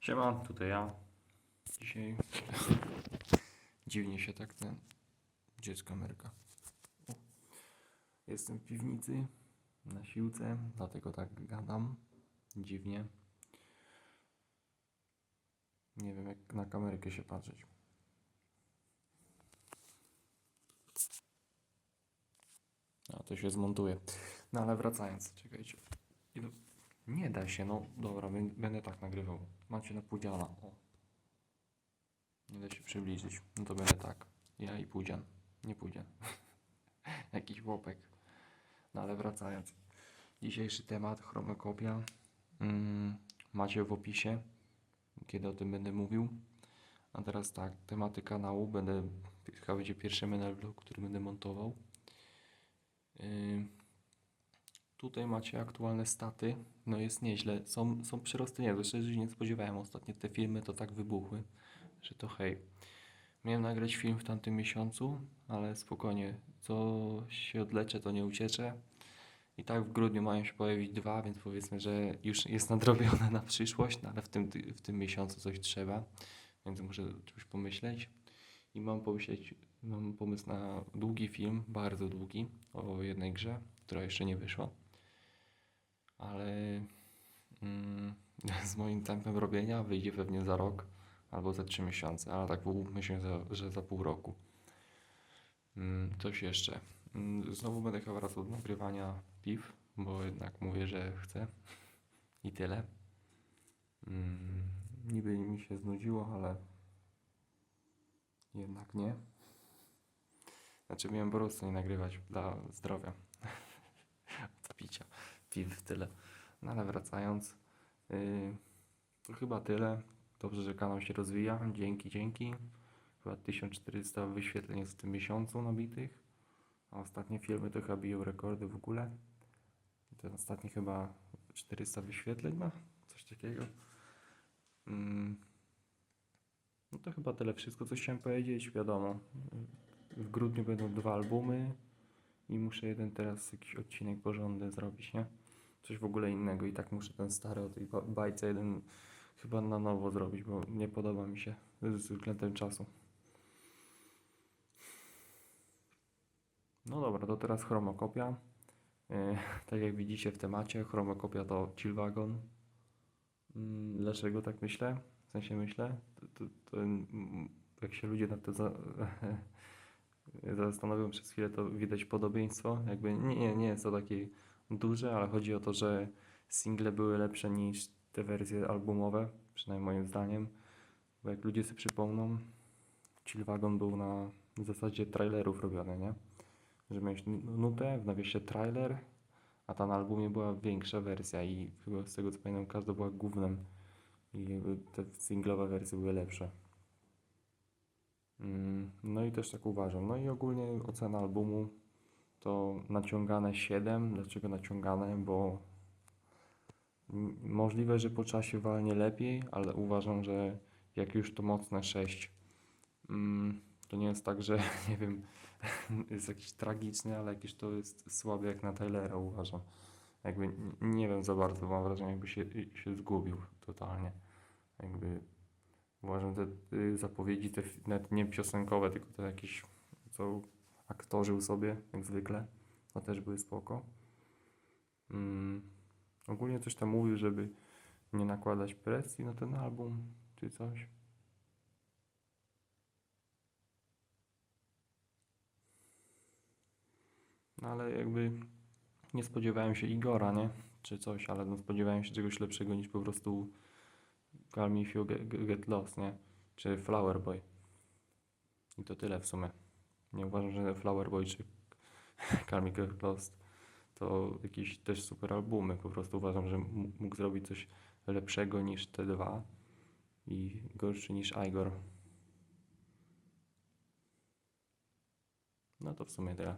Siema, tutaj ja. Dzisiaj dziwnie się tak ten dziecko. O. Jestem w piwnicy na siłce, dlatego tak gadam dziwnie. Nie wiem jak na kamerkę się patrzeć. A to się zmontuje. No ale wracając, czekajcie. Ilu- Nie da się, no dobra, bę- będę tak nagrywał. Macie na Pudziana. O. Nie da się przybliżyć. No to będę tak. Ja i Pudzian. Nie Pudzian. Jakiś chłopek. No ale wracając. Dzisiejszy temat, chromokopia. Mm, macie w opisie, kiedy o tym będę mówił. A teraz tak, tematy kanału. Będę, chyba będzie pierwszy menel vlog, który będę montował. Yy, Tutaj macie aktualne staty. No jest nieźle. Są, są przyrosty niezłe. Szczerze się nie spodziewałem. Ostatnio te filmy to tak wybuchły, że to hej. Miałem nagrać film w tamtym miesiącu, ale spokojnie. Co się odleczę, to nie ucieczę. I tak w grudniu mają się pojawić dwa, więc powiedzmy, że już jest nadrobione na przyszłość, no ale w tym, ty- w tym miesiącu coś trzeba, więc muszę coś pomyśleć. I mam pomyśleć, mam pomysł na długi film, bardzo długi, o jednej grze, która jeszcze nie wyszła ale mm, z moim tempem robienia wyjdzie pewnie za rok albo za trzy miesiące, ale tak za, że za pół roku. Mm, coś jeszcze. Mm, znowu będę chyba wracał do nagrywania piw, bo jednak mówię, że chcę i tyle. Mm, niby mi się znudziło, ale jednak nie. Znaczy miałem po prostu nie nagrywać dla zdrowia. Od picia piw tyle. No ale wracając, yy, to chyba tyle. Dobrze, że kanał się rozwija. Dzięki, dzięki. Chyba 1400 wyświetleń w tym miesiącu nabitych. A ostatnie filmy to chyba biją rekordy w ogóle. Ten ostatni chyba 400 wyświetleń ma. Coś takiego. Mm. No to chyba tyle wszystko, co chciałem powiedzieć. Wiadomo, w grudniu będą dwa albumy i muszę jeden teraz jakiś odcinek porządny zrobić, nie? Coś w ogóle innego i tak muszę ten stary o tej ba- bajce jeden chyba na nowo zrobić, bo nie podoba mi się ze względem czasu. No dobra, to teraz chromokopia. Yy, tak jak widzicie w temacie, chromokopia to Chillwagon. Mm, Dlaczego tak myślę? W sensie myślę, to, to, to, mm, jak się ludzie na to za, zastanowią przez chwilę, to widać podobieństwo. Jakby nie, nie, nie jest to takie duże, ale chodzi o to, że single były lepsze niż te wersje albumowe, przynajmniej moim zdaniem. Bo jak ludzie sobie przypomną, Chillwagon był na zasadzie trailerów robiony, nie? Że miałeś nu- nutę, w nawiasie trailer, a ta na albumie była większa wersja i chyba z tego co pamiętam każda była głównym i te singlowe wersje były lepsze. Mm, No i też tak uważam. No i ogólnie ocena albumu to naciągane 7. Dlaczego naciągane? Bo możliwe, że po czasie walnie lepiej, ale uważam, że jak już to mocne 6. Mm, To nie jest tak, że nie wiem, jest jakiś tragiczny, ale jakiś to jest słaby jak na Taylora uważam. Jakby nie wiem za bardzo, mam wrażenie jakby się, się zgubił totalnie. Jakby uważam te y, zapowiedzi, te nawet nie piosenkowe, tylko te jakieś, co aktorzył sobie, jak zwykle, to też były spoko. Mm, ogólnie coś tam mówił, żeby nie nakładać presji na ten album, czy coś. No ale jakby nie spodziewałem się Igora, nie? Czy coś, ale no spodziewałem się czegoś lepszego niż po prostu Call Me If You Get, get Lost, nie? Czy Flower Boy. I to tyle w sumie. Nie uważam, że Flower Boy czy Get Lost to jakieś też super albumy. Po prostu uważam, że mógł zrobić coś lepszego niż te dwa i gorszy niż Igor. No to w sumie tyle.